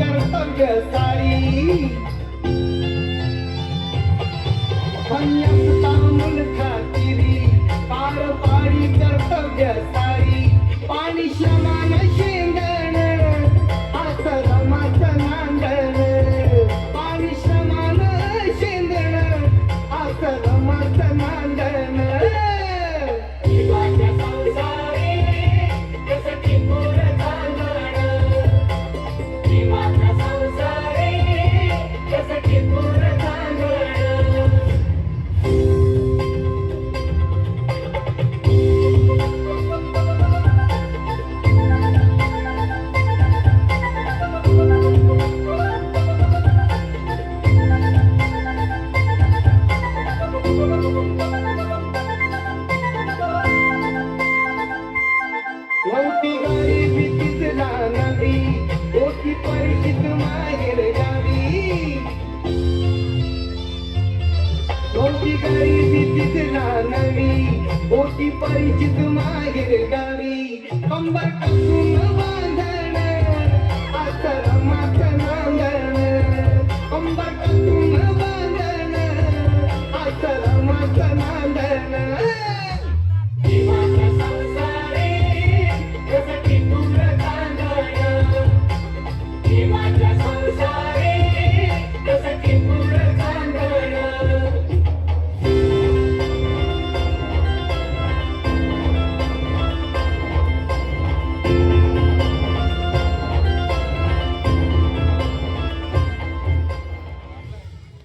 कर्तव्य सारी नव्हती गाडी भीतीच रानावी परिचित माहेर गावी कंबर टाकून